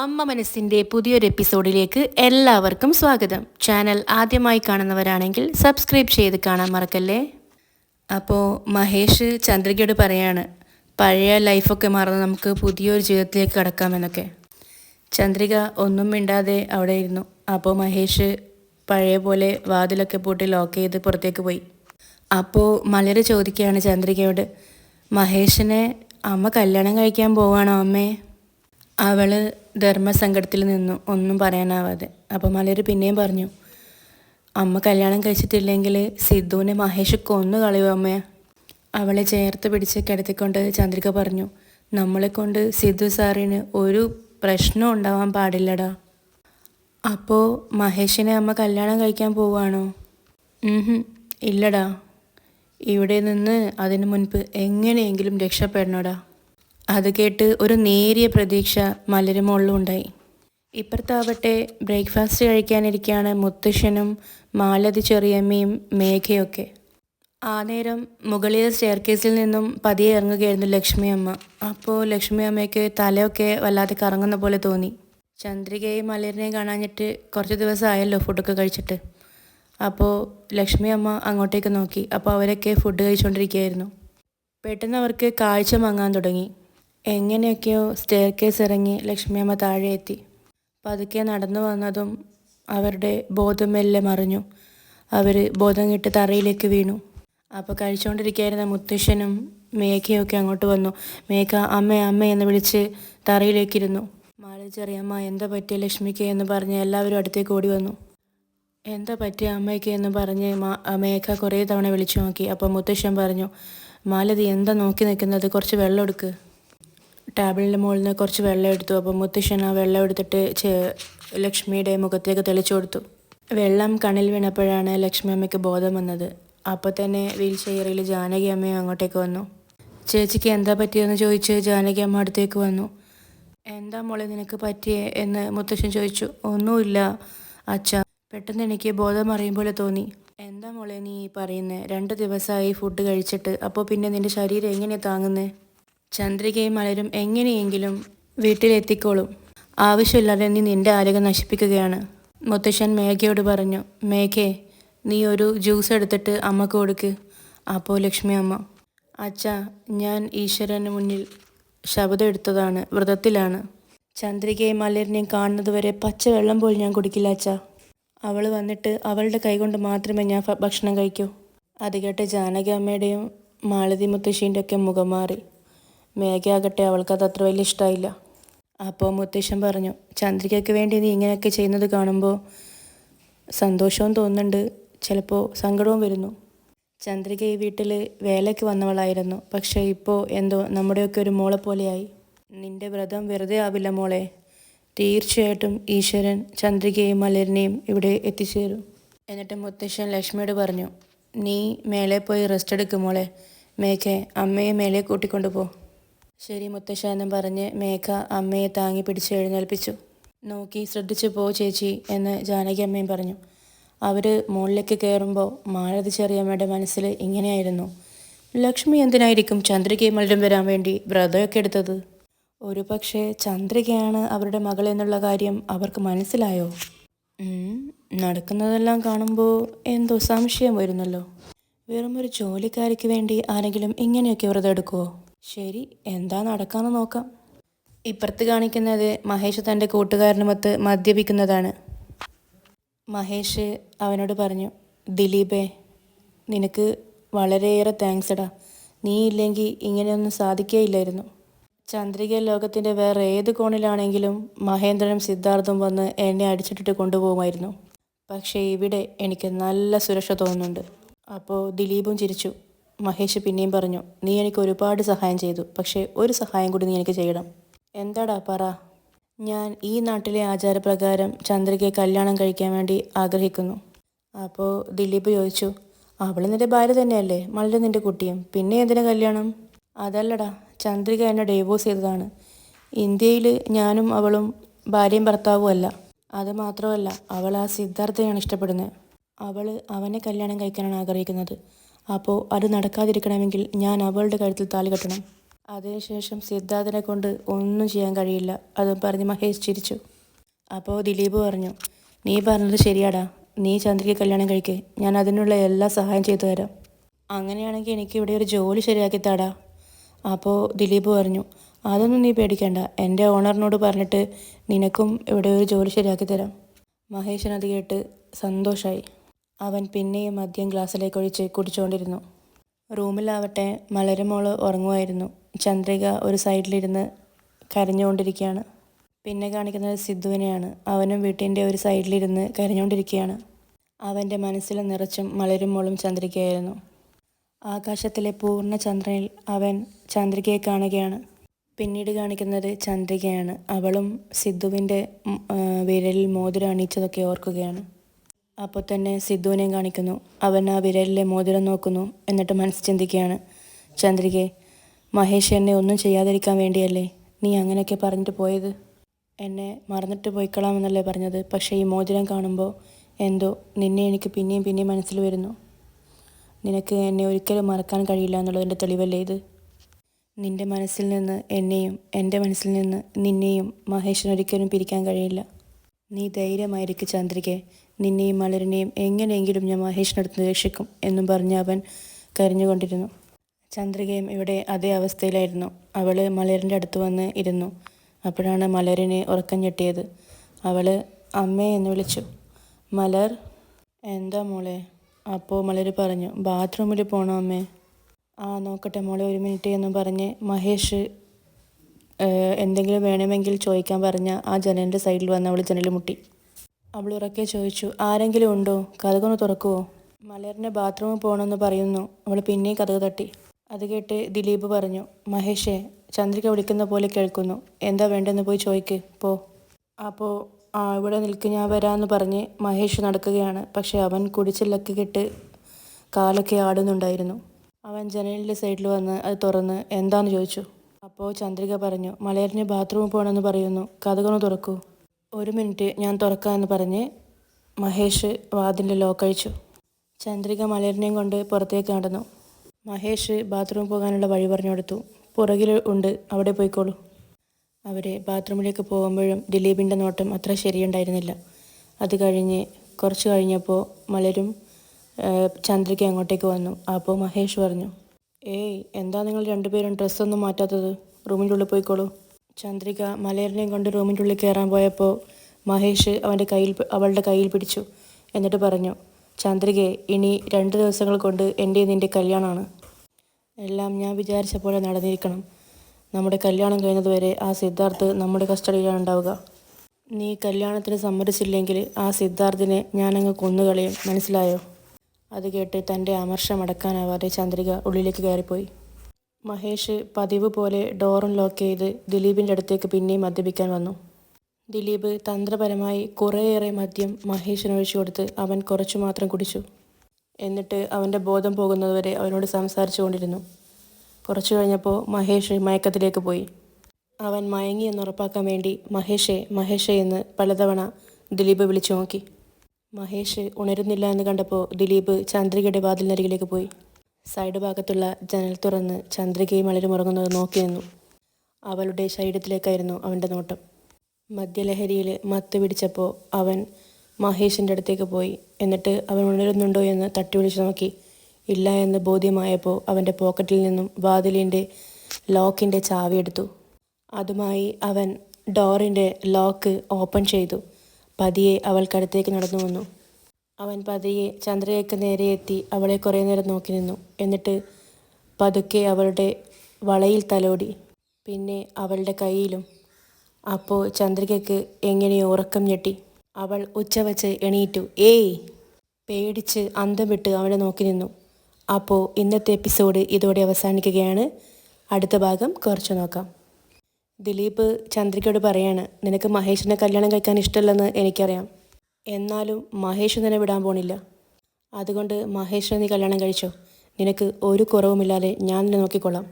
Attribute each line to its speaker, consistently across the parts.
Speaker 1: അമ്മ മനസ്സിന്റെ പുതിയൊരു എപ്പിസോഡിലേക്ക് എല്ലാവർക്കും സ്വാഗതം. ചാനൽ ആദ്യമായി കാണുന്നവരാണെങ്കിൽ സബ്സ്ക്രൈബ് ചെയ്ത് കാണാൻ മറക്കല്ലേ? അപ്പോൾ മഹേഷ് ചന്ദ്രികയോട് പറയാണ് പഴയ ലൈഫൊക്കെ മറന്ന് നമുക്ക് പുതിയൊരു ജീവിതത്തിലേക്ക് കടക്കാമെന്നൊക്കെ ചന്ദ്രിക ഒന്നും മിണ്ടാതെ അവിടെ ഇരുന്നു. അപ്പോൾ മഹേഷ് പഴയ പോലെ വാതിലൊക്കെ പൂട്ടി ലോക്ക് ചെയ്ത് പുറത്തേക്ക് പോയി. അപ്പോൾ മലര് ചോദിക്കുകയാണ് ചന്ദ്രികയോട് മഹേഷിനെ അമ്മ കല്യാണം കഴിക്കാൻ പോവാണോ അമ്മേ? അവൾ ധർമ്മസങ്കടത്തിൽ നിന്നു ഒന്നും പറയാനാവാതെ. അപ്പോൾ മലര് പിന്നെയും പറഞ്ഞു അമ്മ കല്യാണം കഴിച്ചിട്ടില്ലെങ്കിൽ സിദ്ധുവിനെ മഹേഷ് കൊന്നു കളയോ അമ്മ. അവളെ ചേർത്ത് പിടിച്ച് കിടത്തിക്കൊണ്ട് ചന്ദ്രിക പറഞ്ഞു നമ്മളെ കൊണ്ട് സിദ്ധു സാറിന് ഒരു പ്രശ്നം ഉണ്ടാവാൻ പാടില്ലടാ. അപ്പോൾ മഹേഷിനെ അമ്മ കല്യാണം കഴിക്കാൻ ഉഹും, ഇല്ലടാ. ഇവിടെ നിന്ന് അതിനു മുൻപ് എങ്ങനെയെങ്കിലും രക്ഷപ്പെടണടാ. അത് കേട്ട് ഒരു നേരിയ പ്രതീക്ഷ മലരുമോളിലും ഉണ്ടായി. ഇപ്പുറത്താവട്ടെ ബ്രേക്ക്ഫാസ്റ്റ് കഴിക്കാനിരിക്കുകയാണ് മുത്തശ്ശനും മാലതി ചെറിയമ്മയും മേഘയൊക്കെ. ആ നേരം മുകളിലെ സ്റ്റെയർകേസിൽ നിന്നും പതിയെ ഇറങ്ങുകയായിരുന്നു ലക്ഷ്മി അമ്മ അപ്പോൾ ലക്ഷ്മി അമ്മയ്ക്ക് തലയൊക്കെ വല്ലാതെ കറങ്ങുന്ന പോലെ തോന്നി. ചന്ദ്രികയും മലരിനെയും കാണാഞ്ഞിട്ട് കുറച്ച് ദിവസമായല്ലോ ഫുഡൊക്കെ കഴിച്ചിട്ട്. അപ്പോൾ ലക്ഷ്മി അമ്മ അങ്ങോട്ടേക്ക് നോക്കി. അപ്പോൾ അവരൊക്കെ ഫുഡ് കഴിച്ചുകൊണ്ടിരിക്കുകയായിരുന്നു പെട്ടെന്ന് അവർക്ക് കാഴ്ച മങ്ങാൻ തുടങ്ങി. എങ്ങനെയൊക്കെയോ സ്റ്റെയർ കേസ് ഇറങ്ങി ലക്ഷ്മിയമ്മ താഴെ എത്തി പതുക്കെ നടന്നു വന്നതും അവരുടെ ബോധം മെല്ലെ മറിഞ്ഞു. അവർ ബോധം കിട്ടി തറയിലേക്ക് വീണു. അപ്പോൾ കഴിച്ചുകൊണ്ടിരിക്കുകയായിരുന്ന മുത്തശ്ശനും മേഘയൊക്കെ അങ്ങോട്ട് വന്നു. മേഘ അമ്മ അമ്മ എന്ന് വിളിച്ച് തറയിലേക്കിരുന്നു. ചെറിയമ്മ എന്താ പറ്റിയ ലക്ഷ്മിക്ക്? എന്ന് പറഞ്ഞ് എല്ലാവരും അടുത്തേക്ക് ഓടി വന്നു. എന്താ പറ്റിയ അമ്മയ്ക്ക്? എന്ന് പറഞ്ഞ് മേഘ കുറേ തവണ വിളിച്ചു നോക്കി. അപ്പോൾ മുത്തശ്ശൻ പറഞ്ഞു മാലതി എന്താ നോക്കി നിൽക്കുന്നത് കുറച്ച് വെള്ളം എടുക്ക്. ടേബിളിന്റെ മുകളിൽ നിന്ന് കുറച്ച് വെള്ളം എടുത്തു. അപ്പോൾ മുത്തശ്ശൻ ആ വെള്ളം എടുത്തിട്ട് ലക്ഷ്മിയുടെ മുഖത്തേക്ക് തെളിച്ചു കൊടുത്തു. വെള്ളം കണ്ണിൽ വീണപ്പോഴാണ് ലക്ഷ്മി അമ്മയ്ക്ക് ബോധം വന്നത്. അപ്പോൾ തന്നെ വീൽ ചെയറിൽ ജാനകി അമ്മയും അങ്ങോട്ടേക്ക് വന്നു. ചേച്ചിക്ക് എന്താ പറ്റിയെന്ന് ചോദിച്ച് ജാനകി അമ്മ അടുത്തേക്ക് വന്നു. എന്താ മോളെ നിനക്ക് പറ്റിയേ? എന്ന് മുത്തശ്ശൻ ചോദിച്ചു. ഒന്നുമില്ല അച്ഛ. പെട്ടെന്ന് എനിക്ക് ബോധം അറിയും പോലെ തോന്നി. എന്താ മോളെ നീ ഈ പറയുന്നേ? രണ്ട് ദിവസമായി ഫുഡ് കഴിച്ചിട്ട്. അപ്പോൾ പിന്നെ നിന്റെ ശരീരം എങ്ങനെയാണ് താങ്ങുന്നേ? ചന്ദ്രികയും മലരും എങ്ങനെയെങ്കിലും വീട്ടിലെത്തിക്കോളും. ആവശ്യമില്ലാതെ നീ നിന്റെ ആരോഗ്യം നശിപ്പിക്കുകയാണ്. മുത്തശ്ശൻ മേഘയോട് പറഞ്ഞു മേഘേ നീ ഒരു ജ്യൂസ് എടുത്തിട്ട് അമ്മയ്ക്ക് കൊടുക്ക്. അപ്പോൾ ലക്ഷ്മി അമ്മ. അച്ഛാ ഞാൻ ഈശ്വരന് മുന്നിൽ ശബ്ദം എടുത്തതാണ് വ്രതത്തിലാണ്. ചന്ദ്രികയും മലരിനെയും കാണുന്നതുവരെ പച്ചവെള്ളം പോലും ഞാൻ കുടിക്കില്ല അച്ഛാ. അവൾ വന്നിട്ട് അവളുടെ കൈകൊണ്ട് മാത്രമേ ഞാൻ ഭക്ഷണം കഴിക്കൂ. അത് കേട്ട് ജാനകി അമ്മയുടെയും മാലതി മുത്തശ്ശീന്റെ ഒക്കെ മുഖം മാറി. മേഘയാകട്ടെ അവൾക്കത് അത്ര വലിയ ഇഷ്ടമായില്ല അപ്പോൾ മുത്തശ്ശൻ പറഞ്ഞു ചന്ദ്രികയ്ക്ക് വേണ്ടി നീ ഇങ്ങനെയൊക്കെ ചെയ്യുന്നത് കാണുമ്പോൾ സന്തോഷവും തോന്നുന്നുണ്ട്. ചിലപ്പോൾ സങ്കടവും വരുന്നു. ചന്ദ്രിക ഈ വീട്ടിൽ വേലയ്ക്ക് വന്നവളായിരുന്നു. പക്ഷേ ഇപ്പോൾ എന്തോ നമ്മുടെയൊക്കെ ഒരു മോളെ പോലെയായി. നിന്റെ വ്രതം വെറുതെ ആവില്ല മോളെ. തീർച്ചയായിട്ടും ഈശ്വരൻ ചന്ദ്രികയും മലരനെയും ഇവിടെ എത്തിച്ചേരും. എന്നിട്ട് മുത്തശ്ശൻ ലക്ഷ്മിയോട് പറഞ്ഞു നീ മേലെ പോയി റെസ്റ്റ് എടുക്കും മോളെ. മേഘെ അമ്മയെ മേലെ കൂട്ടിക്കൊണ്ടു പോ. ശരി മുത്തശ്ശ എന്നും പറഞ്ഞ് മേഘ അമ്മയെ താങ്ങി പിടിച്ച് എഴുന്നേൽപ്പിച്ചു. നോക്കി ശ്രദ്ധിച്ചു പോ ചേച്ചി എന്ന് ജാനകി അമ്മയും പറഞ്ഞു. അവർ മുകളിലേക്ക് കയറുമ്പോൾ മാലതി ചെറിയമ്മയുടെ മനസ്സിൽ ഇങ്ങനെയായിരുന്നു. ലക്ഷ്മി എന്തിനായിരിക്കും ചന്ദ്രികയും മലരും വരാൻ വേണ്ടി വ്രതമൊക്കെ എടുത്തത്? ഒരു പക്ഷേ ചന്ദ്രികയാണ് അവരുടെ മകൾ എന്നുള്ള കാര്യം അവർക്ക് മനസ്സിലായോ? നടക്കുന്നതെല്ലാം കാണുമ്പോൾ എന്തോ സംശയം വരുന്നല്ലോ. വെറുമൊരു ജോലിക്കാരിക്ക് വേണ്ടി ആരെങ്കിലും ഇങ്ങനെയൊക്കെ വ്രതം എടുക്കുമോ ശരി എന്താ നടക്കാന്ന് നോക്കാം. ഇപ്പുറത്ത് കാണിക്കുന്നത് മഹേഷ് തന്റെ കൂട്ടുകാരനുമൊത്ത് മദ്യപിക്കുന്നതാണ്. മഹേഷ് അവനോട് പറഞ്ഞു ദിലീപേ നിനക്ക് വളരെയേറെ താങ്ക്സ് എടാ. നീ ഇല്ലെങ്കിൽ ഇങ്ങനെയൊന്നും സാധിക്കേയില്ലായിരുന്നു. ചന്ദ്രിക ലോകത്തിന്റെ വേറെ ഏത് കോണിലാണെങ്കിലും മഹേന്ദ്രനും സിദ്ധാർത്ഥും വന്ന് എന്നെ അടിച്ചിട്ടിട്ട് കൊണ്ടുപോകുമായിരുന്നു. പക്ഷേ ഇവിടെ എനിക്ക് നല്ല സുരക്ഷ തോന്നുന്നുണ്ട്. അപ്പോൾ ദിലീപും ചിരിച്ചു. മഹേഷ് പിന്നെയും പറഞ്ഞു നീ എനിക്ക് ഒരുപാട് സഹായം ചെയ്തു പക്ഷേ ഒരു സഹായം കൂടി നീ എനിക്ക് ചെയ്യണം. എന്താടാ പറ? ഞാൻ ഈ നാട്ടിലെ ആചാരപ്രകാരം ചന്ദ്രികയെ കല്യാണം കഴിക്കാൻ വേണ്ടി ആഗ്രഹിക്കുന്നു. അപ്പോൾ ദിലീപ് ചോദിച്ചു അവൾ നിന്റെ ഭാര്യ തന്നെയല്ലേ? മലര് നിന്റെ കുട്ടിയും. പിന്നെ എന്തിനാ കല്യാണം? അതല്ലടാ ചന്ദ്രിക എന്നെ ഡൈവോഴ്സ് ചെയ്തതാണ്. ഇന്ത്യയിൽ ഞാനും അവളും ഭാര്യയും ഭർത്താവും അല്ല. അത് മാത്രമല്ല അവൾ ആ സിദ്ധാർത്ഥയാണ് ഇഷ്ടപ്പെടുന്നത്. അവൾ അവനെ കല്യാണം കഴിക്കാനാണ് ആഗ്രഹിക്കുന്നത്. അപ്പോൾ അത് നടക്കാതിരിക്കണമെങ്കിൽ ഞാൻ അവളുടെ കഴുത്തിൽ താലി കെട്ടണം. അതിനുശേഷം സിദ്ധാർത്ഥനെ കൊണ്ട് ഒന്നും ചെയ്യാൻ കഴിയില്ല. അതും പറഞ്ഞ് മഹേഷ് ചിരിച്ചു. അപ്പോൾ ദിലീപ് പറഞ്ഞു നീ പറഞ്ഞത് ശരിയാടാ. നീ ചന്ദ്രയ്ക്ക് കല്യാണം കഴിക്കേ. ഞാൻ അതിനുള്ള എല്ലാ സഹായം ചെയ്തു തരാം. അങ്ങനെയാണെങ്കിൽ എനിക്ക് ഇവിടെ ഒരു ജോലി ശരിയാക്കി താടാ. അപ്പോൾ ദിലീപ് പറഞ്ഞു അതൊന്നും നീ പേടിക്കേണ്ട. എന്റെ ഓണറിനോട് പറഞ്ഞിട്ട് നിനക്കും ഇവിടെ ഒരു ജോലി ശരിയാക്കി തരാം. മഹേശൻ അത് കേട്ട് സന്തോഷമായി അവൻ പിന്നെയും മദ്യം ഗ്ലാസ്സിലേക്ക് ഒഴിച്ച് കുടിച്ചുകൊണ്ടിരുന്നു. റൂമിലാവട്ടെ മലരുമോൾ ഉറങ്ങുമായിരുന്നു. ചന്ദ്രിക ഒരു സൈഡിലിരുന്ന് കരഞ്ഞുകൊണ്ടിരിക്കുകയാണ്. പിന്നെ കാണിക്കുന്നത് സിദ്ധുവിനെയാണ്. അവനും വീട്ടിന്റെ ഒരു സൈഡിലിരുന്ന് കരഞ്ഞുകൊണ്ടിരിക്കുകയാണ്. അവന്റെ മനസ്സിൽ നിറച്ചും മലരുമോളും ചന്ദ്രികയായിരുന്നു. ആകാശത്തിലെ പൂർണ ചന്ദ്രനിൽ അവൻ ചന്ദ്രികയെ കാണുകയാണ്. പിന്നീട് കാണിക്കുന്നത് ചന്ദ്രികയാണ്. അവളും സിദ്ധുവിന്റെ വിരലിൽ മോതിരം അണിയിച്ചതൊക്കെ ഓർക്കുകയാണ്. അപ്പോൾ തന്നെ സിദ്ധുവിനെ കാണിക്കുന്നു. അവൻ ആ വിരലിലെ മോതിരം നോക്കുന്നു. എന്നിട്ട് മനസ്സ് ചിന്തിക്കുകയാണ്. ചന്ദ്രികെ മഹേഷ് എന്നെ ഒന്നും ചെയ്യാതിരിക്കാൻ വേണ്ടിയല്ലേ? നീ അങ്ങനെയൊക്കെ പറഞ്ഞിട്ട് പോയത്? എന്നെ മറന്നിട്ട് പോയിക്കളാമെന്നല്ലേ പറഞ്ഞത്. പക്ഷേ ഈ മോതിരം കാണുമ്പോൾ എന്തോ നിന്നെ എനിക്ക് പിന്നെയും പിന്നെയും മനസ്സിൽ വരുന്നു. നിനക്ക് എന്നെ ഒരിക്കലും മറക്കാൻ കഴിയില്ല എന്നുള്ളതിന്റെ തെളിവല്ലേ ഇത്? നിന്റെ മനസ്സിൽ നിന്ന് എന്നെയും എന്റെ മനസ്സിൽ നിന്ന് നിന്നെയും മഹേഷിനൊരിക്കലും പിരിക്കാൻ കഴിയില്ല. നീ ധൈര്യമായിരിക്കും ചന്ദ്രികെ. നിന്നെയും മലരിനെയും എങ്ങനെയെങ്കിലും ഞാൻ മഹേഷിനടുത്ത് രക്ഷിക്കും എന്നും പറഞ്ഞ് അവൻ കരഞ്ഞുകൊണ്ടിരുന്നു. ചന്ദ്രികയും ഇവിടെ അതേ അവസ്ഥയിലായിരുന്നു. അവൾ മലരിന്റെ അടുത്ത് വന്ന് ഇരുന്നു. അപ്പോഴാണ് മലരിനെ ഉറക്കം ഞെട്ടിയത്. അവൾ അമ്മേ എന്ന് വിളിച്ചു. മലർ? എന്താ മോളെ? അപ്പോൾ മലർ പറഞ്ഞു ബാത്റൂമിൽ പോകണോ അമ്മേ? ആ നോക്കട്ടെ മോളെ ഒരു മിനിറ്റ് എന്നും പറഞ്ഞ് മഹേഷ് എന്തെങ്കിലും വേണമെങ്കിൽ ചോദിക്കാൻ പറഞ്ഞ ആ ജനലിന്റെ സൈഡിൽ വന്ന് അവൾ ജനൽ മുട്ടി. അവൾ ഉറക്കെ ചോദിച്ചു ആരെങ്കിലും ഉണ്ടോ? കഥകൊന്ന് തുറക്കുവോ? മലറിന്റെ ബാത്റൂമിൽ പോകണമെന്ന് പറയുന്നു. അവൾ പിന്നെയും കഥക തട്ടി. അത് കേട്ട് ദിലീപ് പറഞ്ഞു മഹേഷേ ചന്ദ്രിക വിളിക്കുന്ന പോലെ കേൾക്കുന്നു. എന്താ വേണ്ടെന്ന് പോയി ചോദിക്ക്. പോ. അപ്പോൾ ആ ഇവിടെ നിൽക്ക് ഞാൻ വരാമെന്ന് പറഞ്ഞ് മഹേഷ് നടക്കുകയാണ്. പക്ഷേ അവൻ കുടിച്ചിലൊക്കെ കെട്ട് കാലൊക്കെ ആടുന്നുണ്ടായിരുന്നു. അവൻ ജനലിന്റെ സൈഡിൽ വന്ന് അത് തുറന്ന് എന്താന്ന് ചോദിച്ചു? അപ്പോൾ ചന്ദ്രിക പറഞ്ഞു മലയറിന് ബാത്റൂമിൽ പോകണമെന്ന് പറയുന്നു. കഥകൊന്ന് തുറക്കൂ. ഒരു മിനിറ്റ് ഞാൻ തുറക്കാമെന്ന് പറഞ്ഞ് മഹേഷ് വാതിന്റെ ലോക്ക് അഴിച്ചു ചന്ദ്രിക മലരിനെയും കൊണ്ട് പുറത്തേക്ക് നടന്നു. മഹേഷ് ബാത്റൂം പോകാനുള്ള വഴി പറഞ്ഞു കൊടുത്തു പുറകിൽ ഉണ്ട് അവിടെ പോയിക്കോളൂ. അവരെ ബാത്റൂമിലേക്ക് പോകുമ്പോഴും ദിലീപിന്റെ നോട്ടം അത്ര ശരിയുണ്ടായിരുന്നില്ല. അത് കഴിഞ്ഞ് കുറച്ച് കഴിഞ്ഞപ്പോൾ മലരും ചന്ദ്രിക അങ്ങോട്ടേക്ക് വന്നു. അപ്പോൾ മഹേഷ് പറഞ്ഞു ഏയ് എന്താ നിങ്ങൾ രണ്ടുപേരും ഡ്രസ്സൊന്നും മാറ്റാത്തത്? റൂമിന്റെ ഉള്ളിൽ പോയിക്കോളൂ. ചന്ദ്രിക മലയറിനെയും കൊണ്ട് റൂമിന്റെ ഉള്ളിൽ കയറാൻ പോയപ്പോൾ മഹേഷ് അവന്റെ കയ്യിൽ അവളുടെ കയ്യിൽ പിടിച്ചു. എന്നിട്ട് പറഞ്ഞു ചന്ദ്രികയെ ഇനി രണ്ട് ദിവസങ്ങൾ കൊണ്ട് എന്റെ നിന്റെ കല്യാണമാണ്. എല്ലാം ഞാൻ വിചാരിച്ച പോലെ നടന്നിരിക്കണം. നമ്മുടെ കല്യാണം കഴിഞ്ഞതുവരെ ആ സിദ്ധാർത്ഥ് നമ്മുടെ കസ്റ്റഡിയിലാണ് ഉണ്ടാവുക. നീ കല്യാണത്തിന് സമ്മതിച്ചില്ലെങ്കിൽ ആ സിദ്ധാർത്ഥിനെ ഞാനങ്ങ് കൊന്നുകളയും. മനസ്സിലായോ? അത് കേട്ട് തന്റെ അമർഷം അടക്കാനാവാതെ ചന്ദ്രിക ഉള്ളിലേക്ക് കയറിപ്പോയി. മഹേഷ് പതിവ് പോലെ ഡോറും ലോക്ക് ചെയ്ത് ദിലീപിന്റെ അടുത്തേക്ക് പിന്നെയും മദ്യപിക്കാൻ വന്നു. ദിലീപ് തന്ത്രപരമായി കുറേയേറെ മദ്യം മഹേഷിന് ഒഴിച്ചു കൊടുത്ത് അവൻ കുറച്ചു മാത്രം കുടിച്ചു. എന്നിട്ട് അവന്റെ ബോധം പോകുന്നതുവരെ അവനോട് സംസാരിച്ചു കൊണ്ടിരുന്നു. കുറച്ചു കഴിഞ്ഞപ്പോൾ മഹേഷ് മയക്കത്തിലേക്ക് പോയി. അവൻ മയങ്ങി എന്ന് ഉറപ്പാക്കാൻ വേണ്ടി മഹേഷെ മഹേഷെ എന്ന് പലതവണ ദിലീപ് വിളിച്ചു നോക്കി. മഹേഷ് ഉണരുന്നില്ല എന്ന് കണ്ടപ്പോൾ ദിലീപ് ചന്ദ്രികയുടെ വാതിലിനരികിലേക്ക് പോയി. സൈഡ് ഭാഗത്തുള്ള ജനൽ തുറന്ന് ചന്ദ്രികയും മലരും ഉറങ്ങുന്നത് നോക്കി നിന്നു. അവളുടെ ശരീരത്തിലേക്കായിരുന്നു അവന്റെ നോട്ടം. മദ്യലഹരിയിൽ മത്ത് പിടിച്ചപ്പോൾ അവൻ മഹേഷിന്റെ അടുത്തേക്ക് പോയി. എന്നിട്ട് അവൻ ഉണരുന്നുണ്ടോ എന്ന് തട്ടി വിളിച്ചു നോക്കി. ഇല്ല എന്ന് ബോധ്യമായപ്പോൾ അവന്റെ പോക്കറ്റിൽ നിന്നും വാതിലിന്റെ ലോക്കിന്റെ ചാവി എടുത്തു. അതുമായി അവൻ ഡോറിന്റെ ലോക്ക് ഓപ്പൺ ചെയ്തു. പതിയെ അവൾക്കടുത്തേക്ക് നടന്നു വന്നു. അവൻ പതിയെ ചന്ദ്രയ്ക്ക് നേരെ എത്തി അവളെ കുറേ നേരം നോക്കി നിന്നു. എന്നിട്ട് പതുക്കെ അവളുടെ വളയിൽ തലോടി. പിന്നെ അവളുടെ കയ്യിലും. അപ്പോൾ ചന്ദ്രികയ്ക്ക് എങ്ങനെയോ ഉറക്കം ഞെട്ടി. അവൾ ഉച്ചവച്ച് എണീറ്റു. ഏയ്! പേടിച്ച് അന്തം വിട്ട് അവനെ നോക്കി നിന്നു. അപ്പോൾ ഇന്നത്തെ എപ്പിസോഡ് ഇതോടെ അവസാനിക്കുകയാണ്. അടുത്ത ഭാഗം കുറച്ച് നോക്കാം. ദിലീപ് ചന്ദ്രികയോട് പറയാണ് നിനക്ക് മഹേഷിനെ കല്യാണം കഴിക്കാൻ ഇഷ്ടമല്ലെന്ന് എനിക്കറിയാം. എന്നാലും മഹേഷ് നിന്നെ വിടാൻ പോണില്ല. അതുകൊണ്ട് മഹേഷ് നീ കല്യാണം കഴിച്ചോ. നിനക്ക് ഒരു കുറവുമില്ലാതെ ഞാൻ നിന്നെ നോക്കിക്കൊള്ളാം.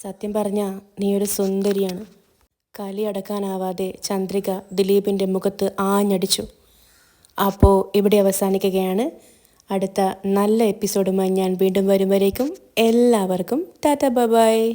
Speaker 1: സത്യം പറഞ്ഞാൽ നീ ഒരു സുന്ദരിയാണ്. കലി അടക്കാനാവാതെ ചന്ദ്രിക ദിലീപിന്റെ മുഖത്ത് ആഞ്ഞടിച്ചു. അപ്പോൾ ഇവിടെ അവസാനിക്കുകയാണ്. അടുത്ത നല്ല എപ്പിസോഡുമായി ഞാൻ വീണ്ടും വരുമ്പോഴേക്കും എല്ലാവർക്കും ടാറ്റ ബൈ.